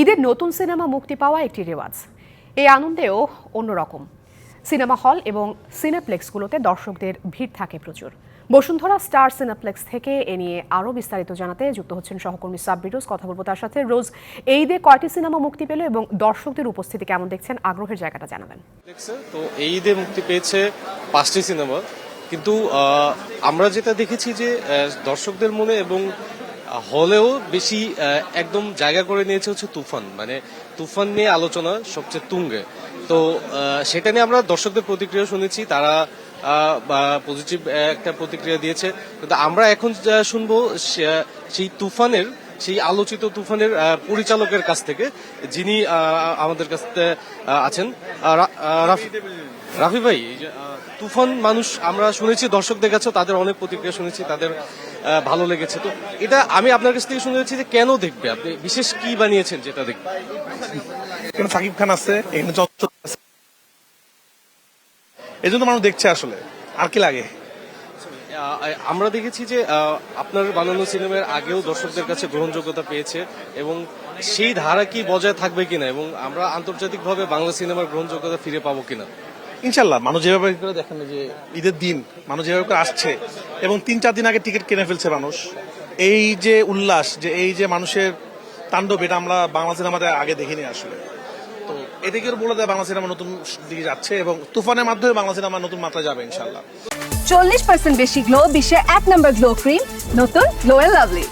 ঈদের নতুন সিনেমা মুক্তি পাওয়া একটি রেওয়াজ। এই আনন্দেও অন্যরকম। সিনেমা হল এবং সিনেপ্লেক্সগুলোতে দর্শকদের ভিড় থাকে প্রচুর। বসুন্ধরা স্টার সিনেপ্লেক্স থেকে এ নিয়ে আরও বিস্তারিত জানাতে যুক্ত হচ্ছেন সহকর্মী সাব্বিরোজ কথা বলব তার সাথে। রোজ, এই ঈদে কয়টি সিনেমা মুক্তি পেল এবং দর্শকদের উপস্থিতি কেমন দেখছেন? আগ্রহের জায়গাটা জানাবেন। তো এই ঈদে মুক্তি পেয়েছে পাঁচটি সিনেমা। কিন্তু আমরা যেটা দেখেছি যে দর্শকদের মনে এবং হলেও বেশি একদম জায়গা করে নিয়েছে হচ্ছে তুফান। মানে তুফান নিয়ে আলোচনা সবচেয়ে তুঙ্গে। তো সেটা নিয়ে আমরা দর্শকদের প্রতিক্রিয়া শুনেছি, তারা পজিটিভ একটা প্রতিক্রিয়া দিয়েছে। কিন্তু আমরা এখন শুনব সেই তুফানের সেই আলোচিত তুফানের পরিচালকের কাছ থেকে যিনি আমাদের কাছে আছেন রাফি ভাই তুফান মানুষ, আমরা শুনেছি, দর্শকদের কাছে তাদের অনেক প্রতিক্রিয়া শুনেছি, তাদের ভালো লেগেছে। তো এটা আমি আপনার কাছ থেকে শুনেছি যে কেন দেখবে? আপনি বিশেষ কি বানিয়েছেন যেটা দেখবে? সাকিব খান আছে, এখানে এই জন্য মানুষ দেখছে আসলে, আর কি লাগে? আমরা দেখেছি যে আপনার বানানো সিনেমার আগেও দর্শকদের কাছে গ্রহণযোগ্যতা পেয়েছে এবং সেই ধারা কি বজায় থাকবে কিনা এবং আমরা আন্তর্জাতিকভাবে বাংলা সিনেমার গ্রহণযোগ্যতা ফিরে পাবো কিনা? ইনশাল্লাহ মানুষ যেভাবে করে দেখেন যে ঈদের দিন, মানুষ যেভাবে করে আসছে এবং তিন, চার দিন আগে টিকিট কিনে ফেলছে মানুষ। এই যে উল্লাস, যে এই যে মানুষের তাণ্ডব, এটা আমরা বাংলা সিনেমাতে আগে দেখিনি আসলে। তো এটা কি বলে দেয় বাংলা সিনেমা নতুন দিকে যাচ্ছে এবং তুফানের মাধ্যমে বাংলা সিনেমা নতুন মাত্রা যাবে ইনশাল্লাহ চল্লিশ পার্সেন্ট বেশি গ্লো বিশ্বের এক নম্বর গ্লো ক্রিম নতুন গ্লো এন্ড লাভলি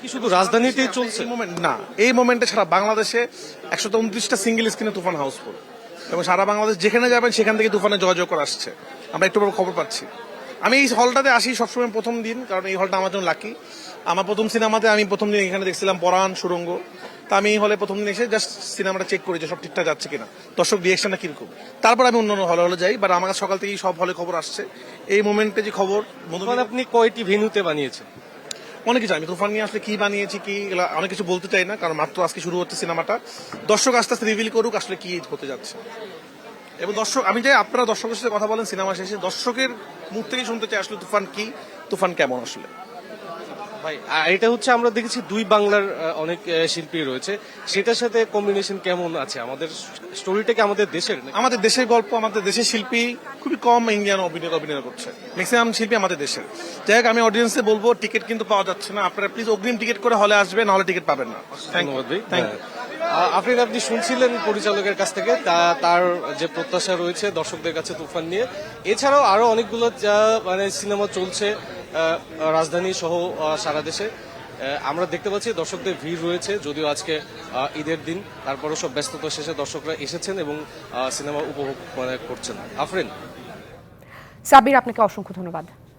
কি শুধু রাজধানীতেই চলছে? মোমেন্ট না এই মোমেন্টে সারা বাংলাদেশে একশো উনত্রিশটা সিঙ্গেল স্ক্রিনে তুফান হাউসফুল এবং সারা বাংলাদেশ যেখানে যাবেন সেখান থেকে তুফানে যোগাযোগ করে আসছে। আমরা একটু পর খবর পাচ্ছি। আমি এই হলটাতে আসি সবসময় প্রথম দিন কারণ এই হলটা আমার জন্য লাকি আমার প্রথম সিনেমাতে আমি প্রথম দিন এখানে দেখছিলাম পরাণ সুরঙ্গ। তা আমি হলে প্রথম দিন এসে জাস্ট সিনেমাটা চেক করি যে সব ঠিকঠাক যাচ্ছে কিনা। দর্শক রিয়েকশনটা কীরকম? তারপর আমি অন্য অন্য হলে হলে যাই বাট আমার সকাল থেকেই সব হলে খবর আসছে। এই মোমেন্টে যে খবর আপনি কয়টি ভেন্যুতে বানিয়েছেন? অনেক কিছু আমি। তুফান নিয়ে আসলে কি বানিয়েছি কি অনেক কিছু বলতে চাই না কারণ মাত্র আজকে শুরু হচ্ছে সিনেমাটা দর্শক আস্তে আস্তে রিভিল করুক আসলে কি হতে যাচ্ছে। এবং দর্শক আমি চাই আপনারা দর্শকের সাথে কথা বলেন সিনেমা শেষে। দর্শকের মুখ থেকে শুনতে চাই আসলে তুফান কি তুফান কেমন আসলে। ভাই এটা হচ্ছে আমরা দেখেছি দুই বাংলার অনেক শিল্পী রয়েছে। সেটার সাথে কম্বিনেশন কেমন আছে? আমাদের স্টোরিটা কি আমাদের দেশের আমাদের দেশের গল্প আমাদের দেশের শিল্পী খুবই কম ইন্ডিয়ান অভিনয় অভিনয় করছে। ম্যাক্সিমাম শিল্পী আমাদের দেশের। যাই হোক আমি অডিয়েন্সে বলব টিকিট কিন্তু পাওয়া যাচ্ছে না। আপনারা প্লিজ অগ্রিম টিকিট করে হলে আসবেন নাহলে টিকিট পাবেন না। ধন্যবাদ ভাই। থ্যাংক ইউ আফরিন আপনি শুনছিলেন পরিচালকের কাছ থেকে তা- তার যে প্রত্যাশা রয়েছে দর্শকদের কাছে তুফান নিয়ে। এছাড়াও আরও অনেকগুলো যা মানে সিনেমা চলছে রাজধানী সহ সারা দেশে। আমরা দেখতে পাচ্ছি দর্শকদের ভিড় রয়েছে, যদিও আজকে ঈদের দিন। তারপরও সব ব্যস্ততা শেষে দর্শকরা এসেছেন এবং সিনেমা উপভোগ মানে করছেন। আফরিন। সাবির আপনাকে অসংখ্য ধন্যবাদ।